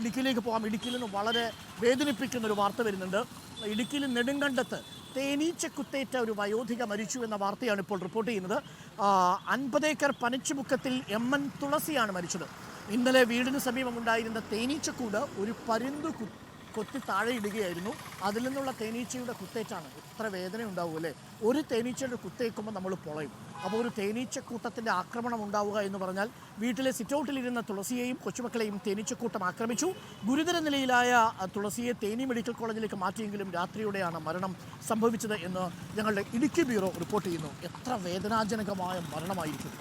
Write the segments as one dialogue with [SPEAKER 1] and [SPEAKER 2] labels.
[SPEAKER 1] ഇടുക്കിയിലേക്ക് പോകാം. ഇടുക്കിയിൽ നിന്ന് വളരെ വേദനിപ്പിക്കുന്ന ഒരു വാർത്ത വരുന്നുണ്ട്. ഇടുക്കിയിൽ നെടുങ്കണ്ടത്ത് തേനീച്ച കുത്തേറ്റ ഒരു വയോധിക മരിച്ചു എന്ന വാർത്തയാണ് ഇപ്പോൾ റിപ്പോർട്ട് ചെയ്യുന്നത്. അൻപതേക്കർ പനച്ചുമുക്കത്തിൽ എം എൻ തുളസിയാണ് മരിച്ചത്. ഇന്നലെ വീടിന് സമീപമുണ്ടായിരുന്ന തേനീച്ചക്കൂട് ഒരു പരുന്ത് കു കൊത്തി താഴെ ഇടുകയായിരുന്നു. അതിൽ നിന്നുള്ള തേനീച്ചയുടെ കുത്തേറ്റാണ്. ഇത്ര വേദന ഉണ്ടാവും അല്ലേ? ഒരു തേനീച്ചയുടെ കുത്തേക്കുമ്പോൾ നമ്മൾ പൊളയും. അപ്പോൾ ഒരു തേനീച്ചക്കൂട്ടത്തിന്റെ ആക്രമണം ഉണ്ടാവുക എന്ന് പറഞ്ഞാൽ വീട്ടിലെ സിറ്റൗട്ടിലിരുന്ന തുളസിയെയും കൊച്ചുമക്കളെയും തേനീച്ചക്കൂട്ടം ആക്രമിച്ചു. ഗുരുതര നിലയിലായ തുളസിയെ തേനി മെഡിക്കൽ കോളേജിലേക്ക് മാറ്റിയെങ്കിലും രാത്രിയോടെയാണ് മരണം സംഭവിച്ചത് എന്ന് ഞങ്ങളുടെ ഇടുക്കി ബ്യൂറോ റിപ്പോർട്ട് ചെയ്യുന്നു. എത്ര വേദനാജനകമായ മരണമായിരിക്കും.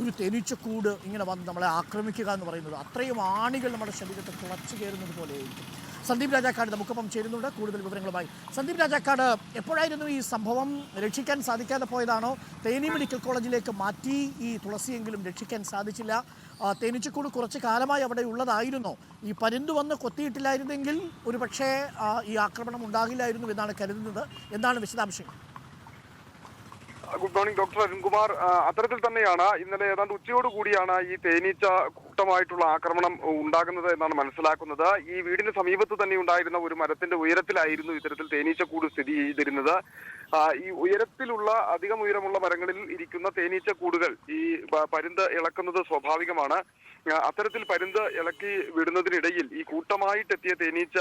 [SPEAKER 1] ഒരു തേനീച്ചക്കൂട് ഇങ്ങനെ വന്ന് നമ്മളെ ആക്രമിക്കുക എന്ന് പറയുന്നത് അത്രയും ആണികൾ നമ്മുടെ ശരീരത്തെ തുളച്ചു കയറുന്നത് പോലെയായിരിക്കും. സന്ദീപ് രാജാക്കാട് നമുക്കൊപ്പം ചേരുന്നുണ്ട്. കൂടുതൽ വിവരങ്ങളുമായി സന്ദീപ് രാജാക്കാട് എപ്പോഴായിരുന്നു ഈ സംഭവം രക്ഷിക്കാൻ സാധിക്കാതെ പോയതാണോ? തേനി മെഡിക്കൽ കോളേജിലേക്ക് മാറ്റി ഈ തുളസിയെങ്കിലും രക്ഷിക്കാൻ സാധിച്ചില്ല. തേനീച്ചക്കൂട് കുറച്ച് കാലമായി അവിടെ ഉള്ളതായിരുന്നോ. ഈ പരിന്ത് വന്ന് കൊത്തിയിട്ടില്ലായിരുന്നെങ്കിൽ ഒരുപക്ഷേ ഈ ആക്രമണം ഉണ്ടാകില്ലായിരുന്നു എന്നാണ് കരുതുന്നത്. എന്താണ് വിശദാംശങ്ങൾ?
[SPEAKER 2] Good morning doctor Arunkumar. അത്തരത്തിൽ തന്നെയാണ് ഇന്നലെ ഏതാണ്ട് ഉച്ചയോട് കൂടിയാണ് ഈ തേനീച്ച കൂട്ടമായിട്ടുള്ള ആക്രമണം ഉണ്ടാകുന്നത് എന്നാണ് മനസ്സിലാക്കുന്നത്. ഈ വീടിന് സമീപത്ത് തന്നെ ഉണ്ടായിരുന്ന ഒരു മരത്തിന്റെ ഉയരത്തിലായിരുന്നു ഇത്തരത്തിൽ തേനീച്ച കൂട് സ്ഥിതി ചെയ്തിരുന്നത്. ഈ ഉയരത്തിലുള്ള അധികം ഉയരമുള്ള മരങ്ങളിൽ ഇരിക്കുന്ന തേനീച്ച കൂടുകൾ ഈ പരുന്ത് ഇളക്കുന്നത് സ്വാഭാവികമാണ്. അത്തരത്തിൽ പരുന്ത് ഇളക്കി വിടുന്നതിനിടയിൽ ഈ കൂട്ടമായിട്ടെത്തിയ തേനീച്ച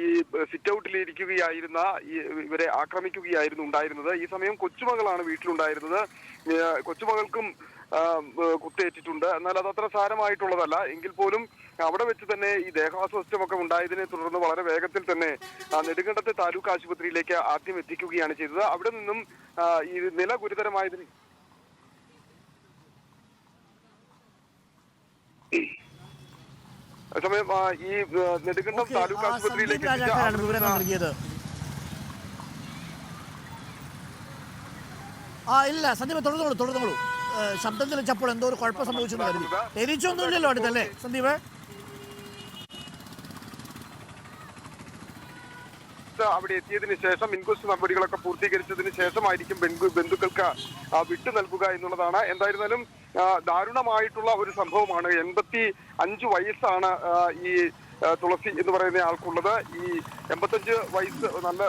[SPEAKER 2] ഈ സിറ്റ് ഔട്ടിൽ ഇരിക്കുകയായിരുന്ന ഇവരെ ആക്രമിക്കുകയായിരുന്നു ഉണ്ടായിരുന്നത്. ഈ സമയം കൊച്ചുമകളാണ് വീട്ടിലുണ്ടായിരുന്നത്. കൊച്ചുമകൾക്കും കുത്തേറ്റിട്ടുണ്ട്. എന്നാൽ അത് അത്ര സാരമായിട്ടുള്ളതല്ല. എങ്കിൽ പോലും അവിടെ വെച്ച് തന്നെ ഈ ദേഹാസ്വാസ്ഥ്യമൊക്കെ ഉണ്ടായതിനെ തുടർന്ന് വളരെ വേഗത്തിൽ തന്നെ നെടുങ്കണ്ടത്തെ താലൂക്ക് ആശുപത്രിയിലേക്ക് ആദ്യം എത്തിക്കുകയാണ് ചെയ്തത്. അവിടെ നിന്നും ഈ നില ഗുരുതരമായതിന് അതേസമയം ഈ നെടുങ്കണ്ടം താലൂക്ക് ആശുപത്രിയിലേക്ക്
[SPEAKER 1] രാജാക്കാരാണ്
[SPEAKER 2] ആ,
[SPEAKER 1] നൽകിയത് ആ ഇല്ല സന്ദീപ് തുടർന്നോളൂ തുടർന്നോളൂ ശബ്ദം തെളിച്ചപ്പോൾ എന്തോ ഒരു കുഴപ്പം സംഭവിച്ചു കരുതി. തിരിച്ചൊന്നുമില്ലല്ലോ അടുത്തല്ലേ സന്ദീപ്
[SPEAKER 2] അവിടെ എത്തിയതിനു ശേഷം ഇൻക്വസ്റ്റ് നടപടികളൊക്കെ പൂർത്തീകരിച്ചതിന് ശേഷമായിരിക്കും ബന്ധു- ബന്ധുക്കൾക്ക് വിട്ടു നൽകുക എന്നുള്ളതാണ്. എന്തായിരുന്നാലും ദാരുണമായിട്ടുള്ള ഒരു സംഭവമാണ്. എൺപത്തി അഞ്ച് വയസ്സാണ് ഈ തുളസി എന്ന് പറയുന്ന ആൾക്കുള്ളത്. ഈ എൺപത്തഞ്ച് വയസ്സ് നല്ല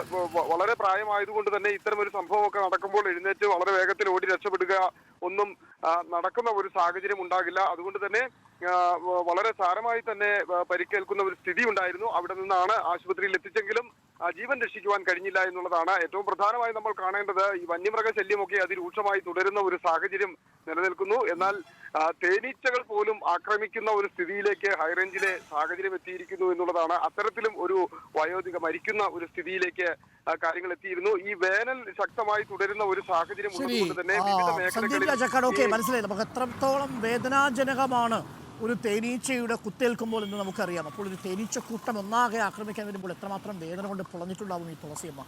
[SPEAKER 2] വളരെ പ്രായമായതുകൊണ്ട് തന്നെ ഇത്തരം ഒരു സംഭവമൊക്കെ നടക്കുമ്പോൾ എഴുന്നേറ്റ് വളരെ വേഗത്തിൽ ഓടി രക്ഷപ്പെടുക ഒന്നും നടക്കുന്ന ഒരു സാഹചര്യം ഉണ്ടാകില്ല. അതുകൊണ്ട് തന്നെ വളരെ സാരമായി തന്നെ പരിക്കേൽക്കുന്ന ഒരു സ്ഥിതി ഉണ്ടായിരുന്നു അവിടെ നിന്നാണ് ആശുപത്രിയിൽ എത്തിച്ചെങ്കിലും ജീവൻ രക്ഷിക്കുവാൻ കഴിഞ്ഞില്ല എന്നുള്ളതാണ് ഏറ്റവും പ്രധാനമായി നമ്മൾ കാണേണ്ടത്. ഈ വന്യമൃഗ ശല്യമൊക്കെ അതിരൂക്ഷമായി തുടരുന്ന ഒരു സാഹചര്യം നിലനിൽക്കുന്നു. എന്നാൽ തേനീച്ചകൾ പോലും ആക്രമിക്കുന്ന ഒരു സ്ഥിതിയിലേക്ക് ഹൈറേഞ്ചിലെ സാഹചര്യം എത്തിയിരിക്കുന്നു എന്നുള്ളതാണ്. അത്തരത്തിലും ഒരു വയോധിക മരിക്കുന്ന ഒരു സ്ഥിതിയിലേക്ക് കാര്യങ്ങൾ എത്തിയിരുന്നു. ഈ വേനൽ ശക്തമായി തുടരുന്ന ഒരു സാഹചര്യം ഉള്ളതുകൊണ്ട് തന്നെ വിവിധ മേഖലകളിൽ
[SPEAKER 1] മനസ്സിലായി. നമുക്ക് എത്രത്തോളം വേദനാജനകമാണ് ഒരു തേനീച്ചയുടെ കുത്തേൽക്കുമ്പോൾ എന്ന് നമുക്കറിയാം. അപ്പോൾ ഒരു തേനീച്ച കൂട്ടം ഒന്നാകെ ആക്രമിക്കാൻ വരുമ്പോൾ എത്രമാത്രം വേദന കൊണ്ട് പുളഞ്ഞിട്ടുണ്ടാവും ഈ തുളസിയമ്മ?